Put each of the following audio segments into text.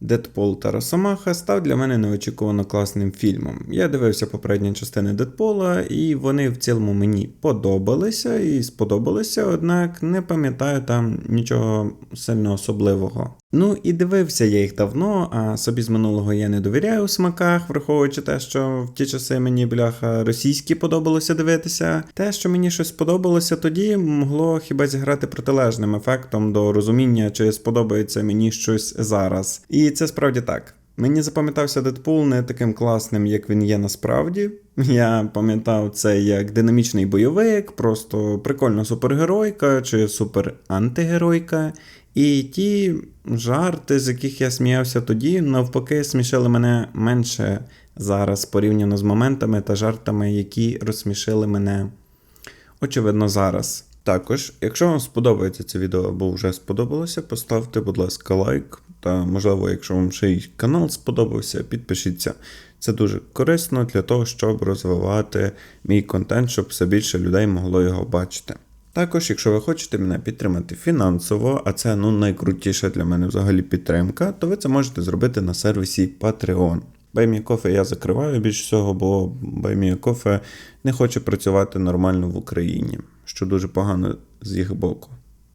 Дедпол та Росомаха став для мене неочікувано класним фільмом. Я дивився попередні частини Дедпола, і вони в цілому мені подобалися і сподобалися, однак не пам'ятаю там нічого сильно особливого. Ну і дивився я їх давно, а собі з минулого я не довіряю у смаках, враховуючи те, що в ті часи мені бляха російські подобалося дивитися. Те, що мені щось сподобалося тоді, могло хіба зіграти протилежним ефектом до розуміння, чи сподобається мені щось зараз. І це справді так. Мені запам'ятався Дедпул не таким класним, як він є насправді. Я пам'ятав це як динамічний бойовик, просто прикольна супергеройка чи супер-антигеройка. І ті жарти, з яких я сміявся тоді, навпаки, смішили мене менше зараз порівняно з моментами та жартами, які розсмішили мене, очевидно, зараз. Також, якщо вам сподобається це відео або вже сподобалося, поставте, будь ласка, лайк. Та, можливо, якщо вам ще й канал сподобався, підпишіться. Це дуже корисно для того, щоб розвивати мій контент, щоб все більше людей могло його бачити. Також, якщо ви хочете мене підтримати фінансово, а це ну найкрутіша для мене взагалі підтримка, то ви це можете зробити на сервісі Patreon. BuyMeCoffee я закриваю більш всього, бо BuyMeCoffee не хоче працювати нормально в Україні, що дуже погано з їх боку.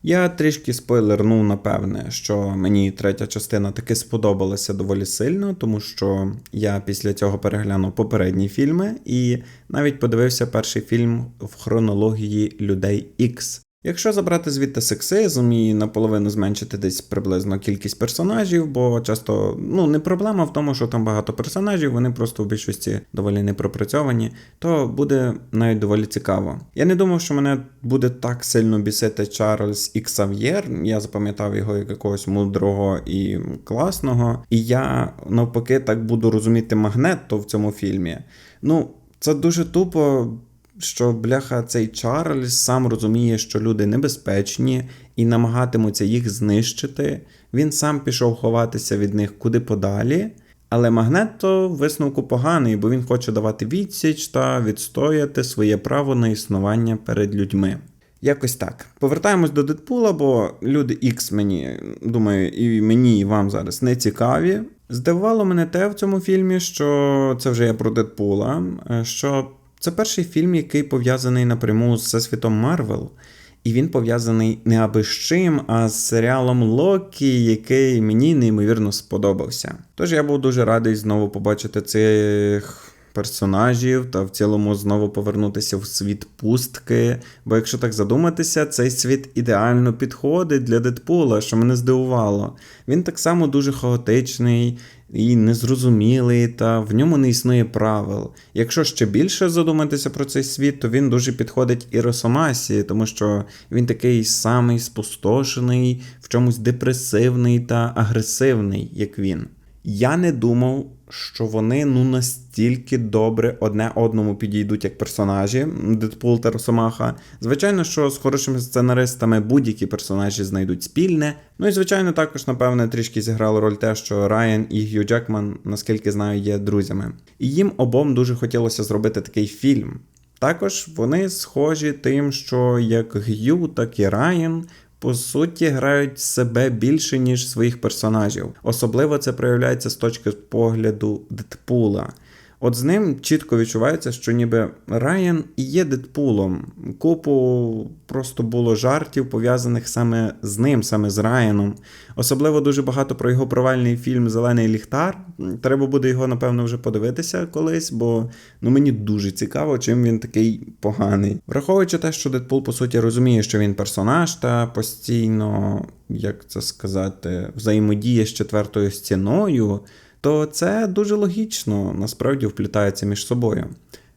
Я трішки спойлернув, напевне, що мені третя частина таки сподобалася доволі сильно, тому що я після цього переглянув попередні фільми і навіть подивився перший фільм в хронології людей X. Якщо забрати звідти сексизм і наполовину зменшити десь приблизно кількість персонажів, бо часто ну не проблема в тому, що там багато персонажів, вони просто в більшості доволі не пропрацьовані, то буде навіть доволі цікаво. Я не думав, що мене буде так сильно бісити Чарльз і Ксав'єр. Я запам'ятав його як якогось мудрого і класного. І я навпаки так буду розуміти магнетто в цьому фільмі. Ну, це дуже тупо що бляха цей Чарльз сам розуміє, що люди небезпечні і намагатимуться їх знищити. Він сам пішов ховатися від них куди подалі. Але Магнето висновку поганий, бо він хоче давати відсіч та відстояти своє право на існування перед людьми. Якось так. Повертаємось до Дедпула, бо люди X мені, думаю, і мені, і вам зараз не цікаві. Здивувало мене те в цьому фільмі, що це вже я про Дедпула, що це перший фільм, який пов'язаний напряму з Всесвітом Марвел. І він пов'язаний не аби з чим, а з серіалом Локі, який мені неймовірно сподобався. Тож я був дуже радий знову побачити цих персонажів та в цілому знову повернутися в світ пустки. Бо якщо так задуматися, цей світ ідеально підходить для Дедпула, що мене здивувало. Він так само дуже хаотичний і незрозумілий, та в ньому не існує правил. Якщо ще більше задуматися про цей світ, то він дуже підходить і Росомасі, тому що він такий самий спустошений, в чомусь депресивний та агресивний, як він. Я не думав, що вони ну настільки добре одне одному підійдуть як персонажі Дедпул та Росомаха. Звичайно, що з хорошими сценаристами будь-які персонажі знайдуть спільне. Ну і звичайно, також, напевне, трішки зіграло роль те, що Райан і Гью Джекман, наскільки знаю, є друзями. І їм обом дуже хотілося зробити такий фільм. Також вони схожі тим, що як Г'ю, так і Райан по суті грають себе більше, ніж своїх персонажів. Особливо це проявляється з точки погляду Дедпула. От з ним чітко відчувається, що ніби Райан і є Дедпулом. Купу просто було жартів, пов'язаних саме з ним, саме з Райаном. Особливо дуже багато про його провальний фільм Зелений ліхтар. Треба буде його, напевно, вже подивитися колись, бо ну, мені дуже цікаво, чим він такий поганий. Враховуючи те, що Дедпул, по суті, розуміє, що він персонаж, та постійно, як це сказати, взаємодіє з четвертою стіною то це дуже логічно насправді вплітається між собою.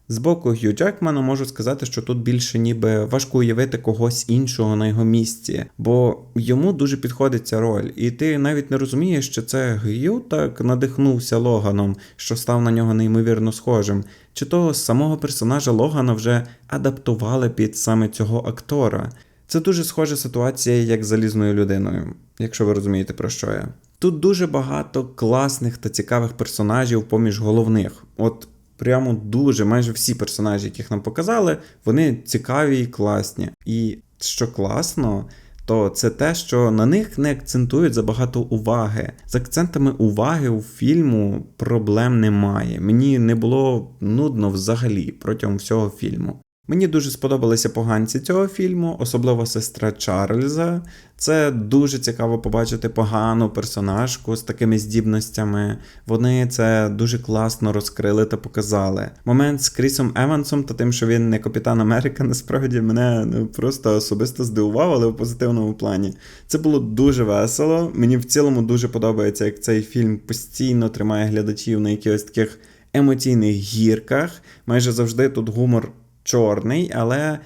З боку Г'ю Джекмана можу сказати, що тут більше ніби важко уявити когось іншого на його місці, бо йому дуже підходить ця роль, і ти навіть не розумієш, що це Г'ю так надихнувся Логаном, що став на нього неймовірно схожим, чи того самого персонажа Логана вже адаптували під саме цього актора. Це дуже схожа ситуація, як з залізною людиною, якщо ви розумієте, про що я. Тут дуже багато класних та цікавих персонажів поміж головних. От прямо дуже майже всі персонажі, яких нам показали, вони цікаві і класні. І що класно, то це те, що на них не акцентують забагато уваги. З акцентами уваги у фільму проблем немає. Мені не було нудно взагалі протягом всього фільму. Мені дуже сподобалися поганці цього фільму, особливо сестра Чарльза. Це дуже цікаво побачити погану персонажку з такими здібностями. Вони це дуже класно розкрили та показали. Момент з Крісом Евансом та тим, що він не Капітан Америка, насправді мене ну, просто особисто здивував, але в позитивному плані. Це було дуже весело. Мені в цілому дуже подобається, як цей фільм постійно тримає глядачів на якихось таких емоційних гірках. Майже завжди тут гумор чорний, але,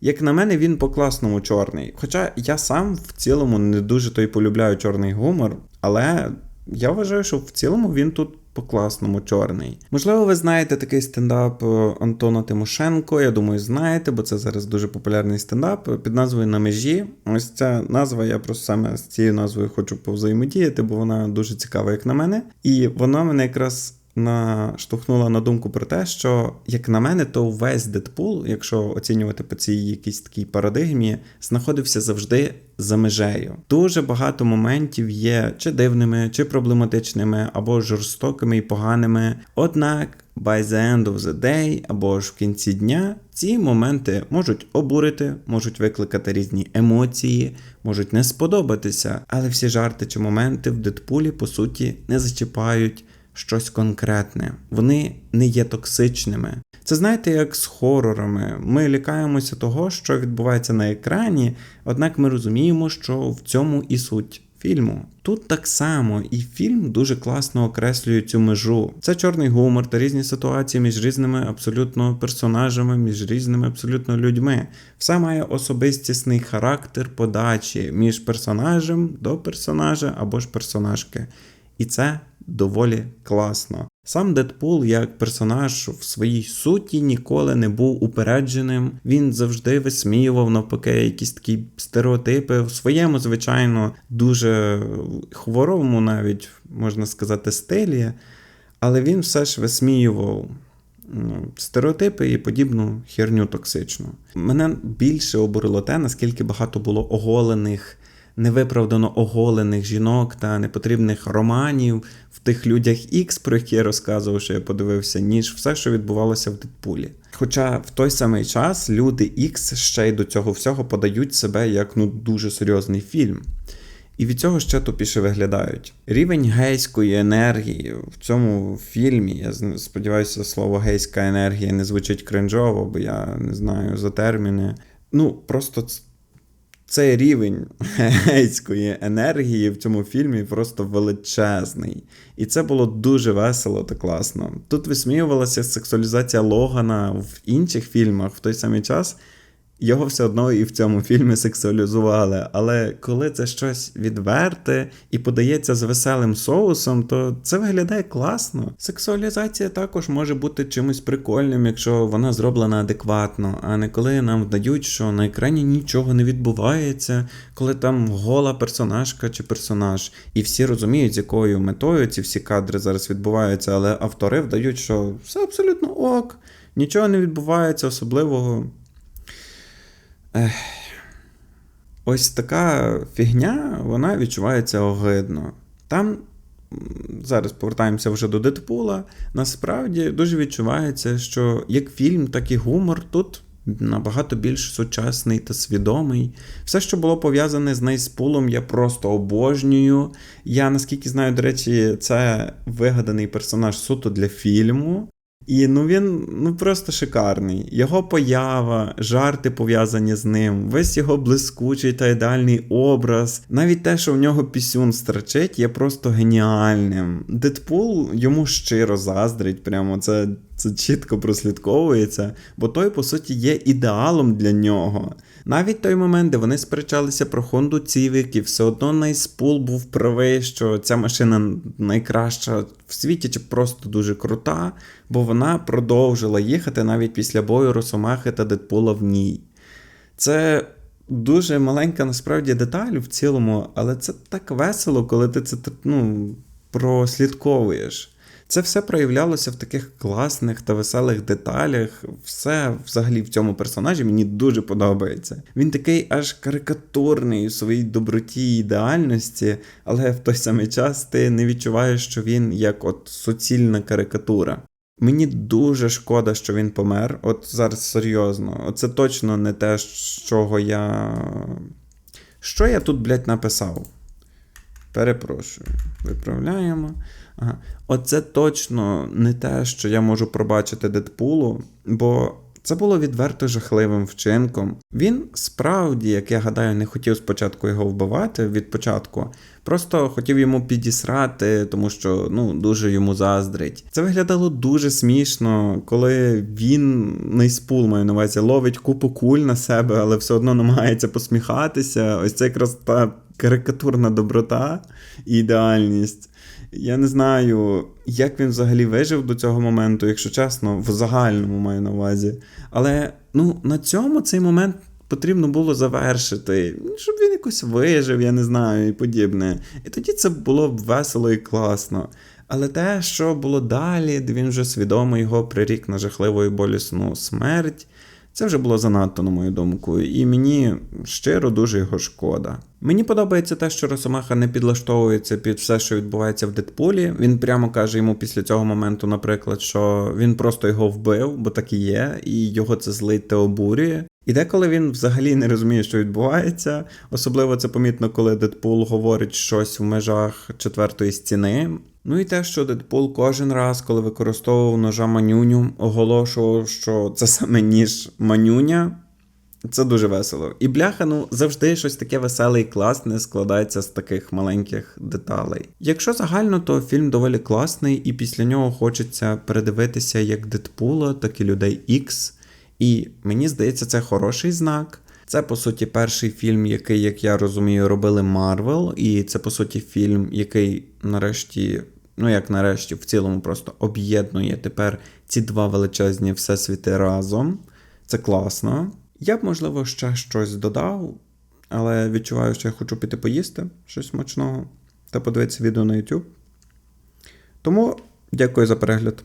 як на мене, він по-класному чорний. Хоча я сам в цілому не дуже той полюбляю чорний гумор, але я вважаю, що в цілому він тут по-класному чорний. Можливо, ви знаєте такий стендап е, Антона Тимошенко. Я думаю, знаєте, бо це зараз дуже популярний стендап під назвою На межі. Ось ця назва, я просто саме з цією назвою хочу повзаємодіяти, бо вона дуже цікава, як на мене. І вона мене якраз наштовхнула на думку про те, що, як на мене, то весь Дедпул, якщо оцінювати по цій якійсь такій парадигмі, знаходився завжди за межею. Дуже багато моментів є чи дивними, чи проблематичними, або жорстокими і поганими. Однак. By the end of the day, або ж в кінці дня, ці моменти можуть обурити, можуть викликати різні емоції, можуть не сподобатися, але всі жарти чи моменти в Дедпулі, по суті, не зачіпають щось конкретне. Вони не є токсичними. Це знаєте, як з хорорами. Ми лякаємося того, що відбувається на екрані, однак ми розуміємо, що в цьому і суть. Фільму тут так само, і фільм дуже класно окреслює цю межу. Це чорний гумор та різні ситуації між різними абсолютно персонажами, між різними абсолютно людьми. Все має особистісний характер подачі між персонажем до персонажа або ж персонажки. І це доволі класно. Сам Дедпул як персонаж в своїй суті ніколи не був упередженим. Він завжди висміював навпаки якісь такі стереотипи в своєму, звичайно, дуже хворому, навіть можна сказати, стилі, але він все ж висміював. Ну, стереотипи і подібну херню токсичну. Мене більше обурило те, наскільки багато було оголених невиправдано оголених жінок та непотрібних романів в тих людях X, про які я розказував, що я подивився, ніж все, що відбувалося в Дедпулі. Хоча в той самий час люди X ще й до цього всього подають себе як ну дуже серйозний фільм. І від цього ще тупіше виглядають. Рівень гейської енергії в цьому фільмі, я сподіваюся, слово гейська енергія не звучить кринжово, бо я не знаю за терміни. Ну, просто цей рівень гейської енергії в цьому фільмі просто величезний. І це було дуже весело та класно. Тут висміювалася сексуалізація Логана в інших фільмах в той самий час. Його все одно і в цьому фільмі сексуалізували, але коли це щось відверте і подається з веселим соусом, то це виглядає класно. Сексуалізація також може бути чимось прикольним, якщо вона зроблена адекватно, а не коли нам вдають, що на екрані нічого не відбувається, коли там гола персонажка чи персонаж, і всі розуміють, з якою метою ці всі кадри зараз відбуваються, але автори вдають, що все абсолютно ок, нічого не відбувається особливого. Ех. Ось така фігня, вона відчувається огидно. Там, зараз повертаємося вже до Дедпула, насправді дуже відчувається, що як фільм, так і гумор тут набагато більш сучасний та свідомий. Все, що було пов'язане з Нейспулом, я просто обожнюю. Я наскільки знаю, до речі, це вигаданий персонаж суто для фільму. І ну він ну просто шикарний. Його поява, жарти пов'язані з ним, весь його блискучий та ідеальний образ, навіть те, що в нього пісюн страчить, є просто геніальним. Дедпул йому щиро заздрить, прямо це, це чітко прослідковується, бо той, по суті, є ідеалом для нього. Навіть той момент, де вони сперечалися про Хонду Civic, і все одно Найспул був правий, що ця машина найкраща в світі, чи просто дуже крута, бо вона продовжила їхати навіть після бою Росомахи та Дедпула в ній. Це дуже маленька насправді деталь в цілому, але це так весело, коли ти це ну, прослідковуєш. Це все проявлялося в таких класних та веселих деталях. Все взагалі в цьому персонажі мені дуже подобається. Він такий аж карикатурний у своїй доброті і ідеальності, але в той самий час ти не відчуваєш, що він як от суцільна карикатура. Мені дуже шкода, що він помер. От зараз серйозно. Це точно не те, з чого я. Що я тут, блядь, написав? Перепрошую. Виправляємо. Ага. Оце точно не те, що я можу пробачити Дедпулу, бо це було відверто жахливим вчинком. Він справді, як я гадаю, не хотів спочатку його вбивати від початку, просто хотів йому підісрати, тому що ну дуже йому заздрить. Це виглядало дуже смішно, коли він найспул маю на увазі ловить купу куль на себе, але все одно намагається посміхатися. Ось це якраз та карикатурна доброта і ідеальність. Я не знаю, як він взагалі вижив до цього моменту, якщо чесно, в загальному маю на увазі. Але ну, на цьому цей момент потрібно було завершити, щоб він якось вижив, я не знаю, і подібне. І тоді це було б весело і класно. Але те, що було далі, де він вже свідомо його прирік на жахливу і болісну смерть. Це вже було занадто, на мою думку, і мені щиро дуже його шкода. Мені подобається те, що Росомаха не підлаштовується під все, що відбувається в Дедпулі. Він прямо каже йому після цього моменту, наприклад, що він просто його вбив, бо так і є, і його це злить та обурює. І деколи він взагалі не розуміє, що відбувається. Особливо це помітно, коли Дедпул говорить щось в межах четвертої стіни. Ну і те, що Дедпул кожен раз, коли використовував ножа манюню, оголошував, що це саме ніж манюня. Це дуже весело. І бляха, ну завжди щось таке веселе і класне складається з таких маленьких деталей. Якщо загально, то фільм доволі класний, і після нього хочеться передивитися як Дедпула, так і людей Ікс. І мені здається, це хороший знак. Це, по суті, перший фільм, який, як я розумію, робили Марвел, і це, по суті, фільм, який нарешті, ну як нарешті, в цілому просто об'єднує тепер ці два величезні всесвіти разом. Це класно. Я б, можливо, ще щось додав, але відчуваю, що я хочу піти поїсти щось смачного та подивитися відео на YouTube. Тому дякую за перегляд.